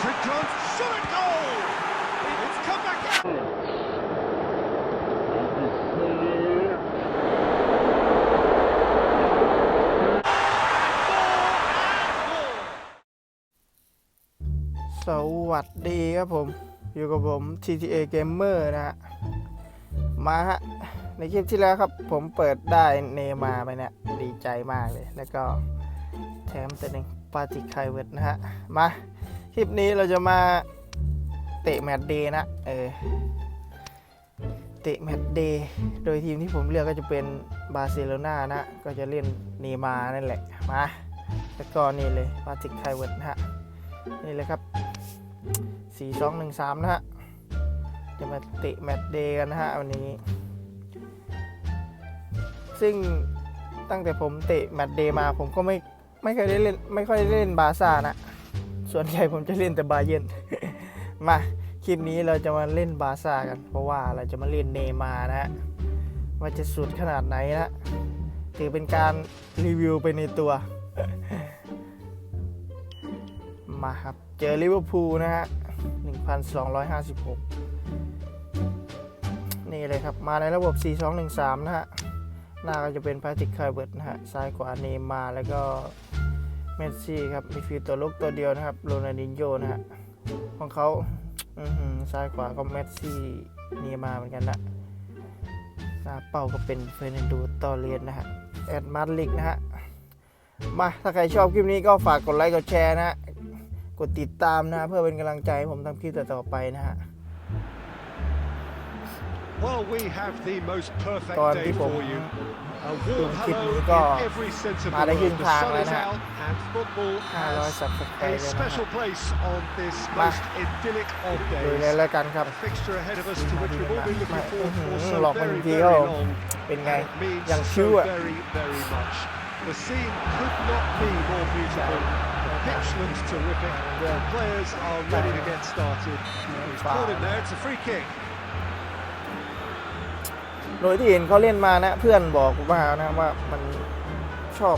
Trent shot it goal! It's come back in. สวัสดีครับผม อยู่กับผม TTA Gamer นะฮะ มาฮะ ในคลิปที่แล้วครับ ผมเปิดได้เนมาไปเนี่ย ดีใจมากเลย แล้วก็แถมตัวหนึ่งปาติไคเวิร์ดนะฮะ มา ลิปนี้เราจะมาเตะแมตช์เดย์นะ เออ เตะแมตช์เดย์ โดยทีมที่ผมเลือกก็จะเป็นบาร์เซโลนานะ ก็จะเล่นเนมานั่นแหละ มาแล้วก็นี่เลยปาติกไคเวิร์ดนะฮะ นี่เลยครับ 4 2 1 3 นะฮะ จะมาเตะแมตช์เดย์กันนะฮะวันนี้ ซึ่งตั้งแต่ผมเตะแมตช์เดย์มาผมก็ไม่ไม่เคยได้เล่นไม่ค่อยได้เล่นบาร์ซ่านะ ส่วนใหญ่ผมจะเล่นแต่บาเยร์นมา คลิปนี้เราจะมาเล่นบาซ่ากัน เพราะว่าเราจะมาเล่นเนย์มานะฮะว่าจะสุดขนาดไหนนะถือเป็นการรีวิวไปในตัว มาครับ เจอลิเวอร์พูลนะฮะ 1,256 นี่เลยครับ มาในระบบ 4-2-1-3 นะฮะ หน้าก็จะเป็นพาติกไคเบิร์ตนะฮะ ซ้ายขวาเนย์มาแล้วก็ เมสซี่ครับมีฟิลตัวลุกตัวเดียวนะครับโรนัลดินโญนะฮะของเขาอื้อหือซ้ายขวาก็เมสซี่เนย์มาร์เหมือนกันนะหน้าเป้าก็เป็นเฟรนันโดตอเรียนนะฮะแอดมาดลิกนะฮะมาถ้าใครชอบคลิปนี้ก็ฝากกดไลค์กดแชร์นะฮะกดติดตามนะเพื่อเป็นกำลังใจให้ผมทำคลิปต่อๆไปนะฮะ Well, we have the most perfect ตอน day ที่ผม for you. A ดู warm คลิป hello นี้ in ก็ every sense of มา the ได้ครึ่ง word. The ทาง sun แล้ว is นะฮะ out and football 500 has สับสไคร a เลยนะฮะ special place on this Ma. most idyllic of ดูเลย days. แล้วกันครับ A fixture ahead of us to which we've all been looking Ma. forward for Mhm. so หลอกมา very, อีกที very ครับผม long. เป็นไง And it means อย่าง so คิ้วอะ very, very much. The scene could not be more beautiful. The pitch looks terrific. The players are ready to get started. He's caught him there. It's a free kick. โดยที่เห็นเขาเล่นมานะเพื่อนบอกมานะว่ามันชอบ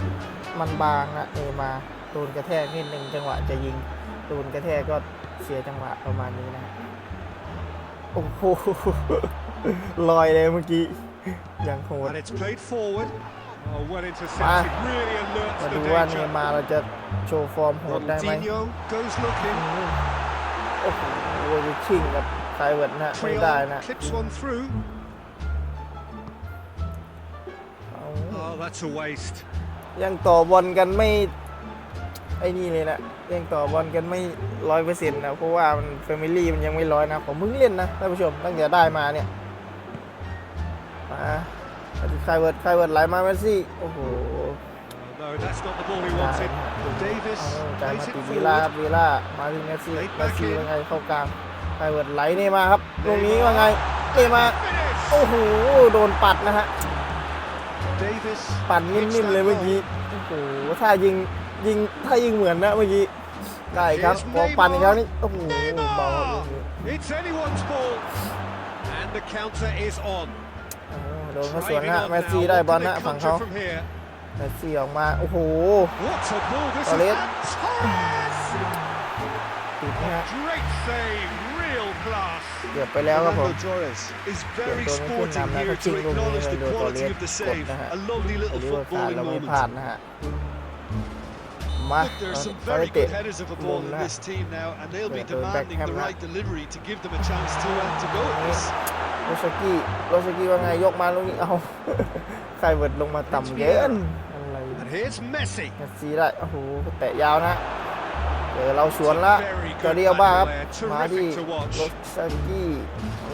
มันบางนะเอมาโดนกระแทกนิดนึงจังหวะจะยิงโดนกระแทกก็เสียจังหวะประมาณนี้นะโอ้โหลอยเลยเมื่อกี้อย่างโหด And it's played forward. Oh, well intercepted. Really alert มา to ดู the ว่าเน danger. มาร์เราจะโชว์ฟอร์มโหดได้ไหม Ronaldinho goes looking. โอ้โหจะชิงกับไคเวิร์ดนะไม่ได้ Triol นะ that's a waste. ยังต่อบอลกันไม่ไอ้นี่เลยนะยังต่อบอลกันไม่ร้อยเปอร์เซ็นต์นะเพราะว่ามันแฟมิลี่มันยังไม่ร้อยนะผมเพิ่งเล่นนะท่านผู้ชมตั้งแต่ได้มาเนี่ยมาอดีไคเวิร์ดไคเวิร์ดไหลมาเมสซี่โอ้โห Oh, no, that's not the ball he จ่าย wanted. Davis เอาจ่ายมา plays ติ it วีล่า forward. วีล่ามาที่เมสซี่ Late เมส back ซี่ in ว่าไงเข้ากลางไคเวิร์ดไหลนี่มาครับตรงนี้ว่าไงเนมา Finish! โอ้โห โดนปัดนะฮะ Davis ปั่น hits นิ่ม that ๆเลยเมื่อ ball. กี้โอ้โหถ้ายิงยิงถ้ายิงเหมือนนะเมื่อกี้ได้ครับ Here's พอปั่นอีกครั้งนี้โอ้โห Neymar! เบาครับลูกนี้ It's anyone's ball. And the counter is on. โอ้โหโดนเขาสวน Driving นะ on แมส now. ซี่ได้ What บอล can นะ they ฝั่ง conjure เขา from here? แมสซี่ออกมา โอ้โห What a ball this Torres. Is. And Torres! ติดนะฮะ Great save, real class. เกือบไปแล้วครับผม Fernando Torres is very Quiero todo sporting un here to chingo, acknowledge the Fernando quality Torres of the กด save. นะฮะ A lovely ห little รือว่าขาด footballing เราไม่ moment. พลาดนะฮะมา Look, there are some เขาได้ very เตะ good headers of a มุ ball ม in นะ this team now, and they'll be Yeah, going back demanding the camera. right delivery to give them a chance to uh, to go at this. โรสกี้โรสกี้ว่าไงยกมาลูกนี้เอาไคเวิร์ดลงมาต่ำเกินอะไร And here's Messi. แมสซี่ได้โอ้โหแตะยาวนะ เจอเราสวนละจอร์ดีอัลบ้าครับ มาที่โรสกี้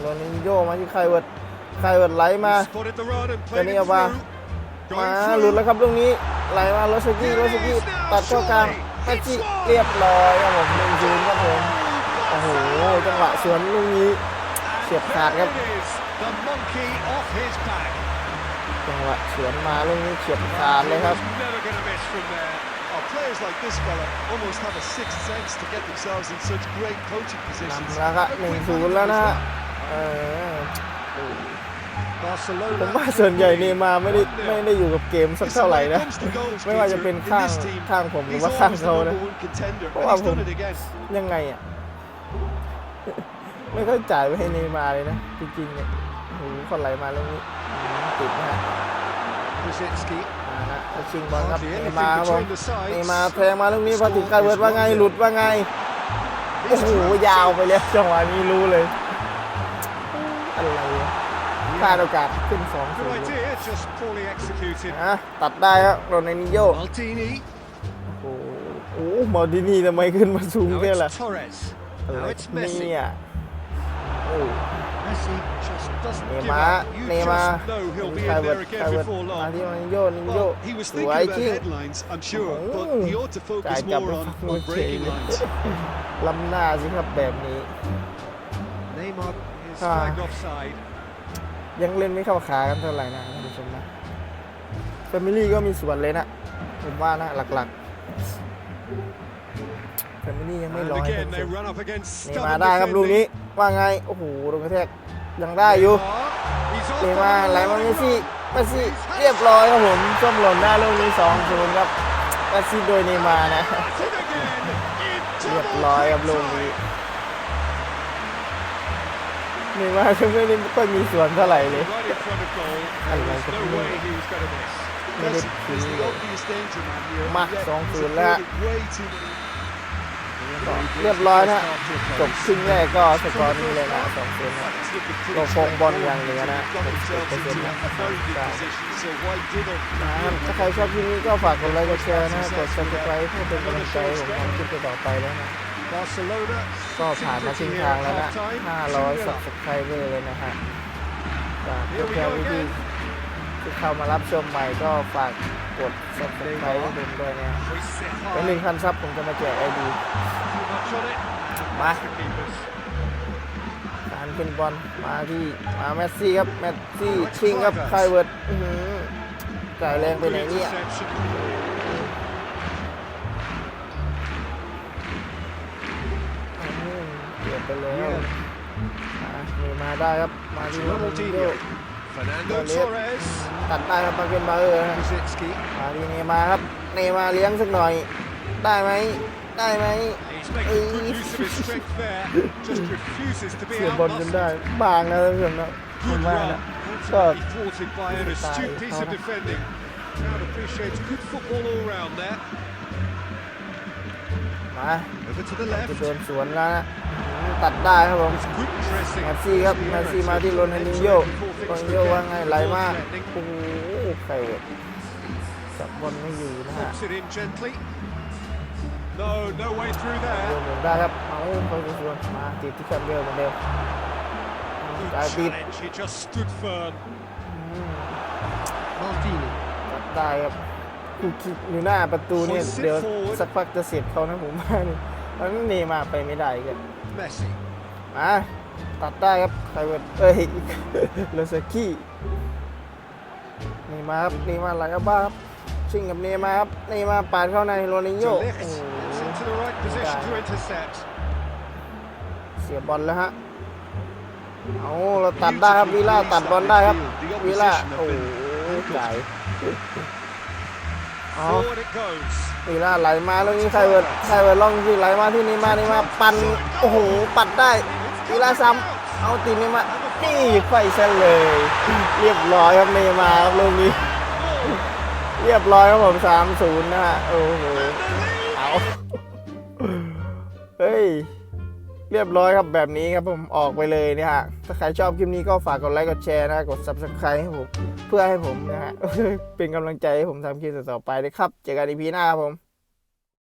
โรนินโยมาที่ไคเวิร์ดไคเวิร์ดไหลมาจอ played ร์ it ดีอัลบ้ามาหลุดแล้วครับลูกนี้ไหลมาโรสกี้โรสกี้ตัดเข้ากลางแมสซี่เรียบร้อยครับผมหนึ่งศูนย์ครับผมโอ้โหจังหวะสวนลูกนี้เฉียบขาดครับจังหวะสวนมาลูกนี้เฉียบขาดเลยครับ He was never going to miss from there. Oh, players like this fella almost have a sixth sense to get themselves in such great coaching น positions. ำแล้วครับหนึ่งศูนย์แล้วนะฮะเออ Barcelona. ผมว่าส่วนใหญ่เนย์มาร์ไม่ได้ไม่ได้อยู่กับเกมสัก Listen, เท่าไหร่ when it นะ comes to goals, ไม่ว่าจะ Peter, เป็น in ข้าง this team, ข้างผมหรือ he's ว่าข้าง always the เขานะ number one contender, Well, and he's I'm- done it again. ยังไงอะ ไม่ค่อยจ่ายไปให้เนย์มาร์เลยนะ จริงๆเนี่ยโอ้โหคนไหลมาเรื่องนี้อืมติดนะฮะ Brzezinski. มานะแล้วชิงบอลครับ Hardly เน anything ย์มาร์ครับผม between the sides. เนย์มาร์แทงมาเรื่องนี้พอถึงการเวิร์ดว่าไงหลุดว่าไงโอ้โหยาวไปแล้วจังหวะนี้รู้เลยอะไรวะพลาดโอกาสขึ้นสองศู Good นย์ idea, just poorly executed. นะตัดได้ครับโรนัลดินโย Maldini. โอ้โหโอ้โหมอร์ดินี่ทำไมขึ้นมาสูง Now แค่ล่ะ it's Torres. อะไร Now it's Messi. เนี่ยโอ้ Messi just doesn't เน give ย์มาร์ up. You เนย์มาร์ just know he'll be ใคร in เวิร์ด there ใคร again เวิร์ด before มา long. ที่โรนัลดินโยนินโย Well, he was ส thinking วย about จริง headlines, I'm sure, but Oh. he ought to focus Cài cặp more nó on, phát on ngược breaking chỉ. lines. ล้ำหน้าสิครับแบบนี้ Neymar is Ah. flagged offside. ยังเล่นไม่เข้าขากันเท่าไหร่นะท่านผู้ชมนะแฟมิลี่ก็มีส่วนเลยนะ ผมว่านะหลักๆแฟมิลี่ยังไม่ And ร้อย again, ท่าน they ผู้ชม run up against เน stubborn มาได้ครับลูก defending. นี้ว่าไงโอ้โหโดนกระแทกยังได้อยู่ Neymar, he's off เน the มา line. ไหลมาเมสซี่เมสซี่เรียบร้อยครับผมส้มหล่นได้ลูกนี้สองศูนย์ครับเมสซี่โดยเนย์มาร์นะ That's it again. In เรียบ double ร้อยครับ quick ลูก time. นี้เนย์มาร์ก็ไม่ได้ค่อยมีส่วนเท่าไหร่เลย Right in front of goal. I There like was it. no way he was going to miss. Made it Messi is the เรียบร้อยนะจบครึ่งแรกก็สกอร์นี้เลยนะสองศูนนะก็คงบอลอย่างเหนือนะ straightforward. Got themselves into a very good ใช่ position, so why dither? นะครับถ้าใครชอบคลิปนี้ก็ฝากกดไลค์กดแชร์นะกด subscribe เพื่อเป็นกำลังใจผมทำคลิปต่อไปแล้วนะก็ผ่านมาครึ่งทางแล้วนะ 500 subscriber เลยนะฮะจากเพื่อนๆพี่ๆที่เข้ามารับชมใหม่ก็ฝาก กด subscribe ให้ผมด้วยนะ set เป็น high. หนึ่งพันซับผมจะมาแจกไอดี Too much on it. มา The keepers. การขึ้นบอลมาที่มาเมสซี่ครับเมสซี่ชิงครับไคเวิร์ดอื้อหือจ่ายแรงไปไหนเนี่ย Interception. อืมเกือบไปแล้วอะนี่มาได้ครับมาที่โรนัลดินโญ่ Fernando Well, Torres. ตัดได้ครับมาเป็นบาเออร์นะ Brzezinski. มาที่เนย์มาร์ครับเนย์มาร์เลี้ยงสักหน่อย ได้ไหมได้ไหม He's making good use of his strength there. Just refuses to be เสียบอลจน outmuscled. ได้บางนะท่านผู้ชมนะผม Good ว่า run. นะ Ultimately thwarted by an astute Style, piece of Connor. defending. Crowd appreciates good football all round there. มา Over to the จะ left. โดนสวนแล้วนะอืม ตัดได้ครับผม It's good pressing. แมสซี่ครับแมสซี่มาที่โรนัลดินโญ่โรนัลดินโญ่ว่าไงไหลมาโอ้โหใครเวิร์ดจับบอลไม่อยู่นะฮะ Puts it in gently. No, no way through โด there. นหมุนได้ครับเอาไปสวนมาติดที่แคมเบลเหมือนเดิมเอา Good จ่ายติด challenge. He just stood firm. อืม Maldini. จับได้ครับกูคิดอยู่หน้าประตูเนี่ย Hoist it เดี๋ยว forward สักพักจะเสียบเขานะผมว่านี่มันเนย์มาร์ไปไม่ได้กัน Messi. มาตัดได้ครับใครเวิร์ดเอ้ยเลสกี้เนย์มาร์ครับเนย์มาร์ไหลเข้าบ้าครับชิงกับเนย์มาร์ครับเนย์มาร์ปาดเข้าในโรนัลดินโญ่ To โอ้ lift. โห It's into the right position to intercept. เสียบอลแล้วฮะเอาเราตัดได้ครับวิล่าตัดบอลได้ครับวิล่าโอ้โหจ่าย เอา Forward it goes. วิล่าไหลมาแล้วนี้ใครเวิร์ดใครเวิร์ดล่องที่ไหลมาที่นี่มานี่มาปันโอ้โหปัดได้วิล่าซ้ำเอาตีนี่มานี่ไฟเส้นเลย เรียบร้อยครับเนมาครับลูกนี้ เรียบร้อยครับผมสามศูนย์นะฮะโอ้โหเอาเฮ้ย เรียบร้อยครับแบบนี้ครับผมออกไปเลยเนี่ยฮะถ้าใครชอบคลิปนี้ก็ฝากกดไลค์กดแชร์นะกด subscribe ให้ผม เพื่อให้ผมนะฮะเป็นกำลังใจให้ผมทำคลิปต่อๆไปเลยครับ เจอกันอีพีหน้าครับผม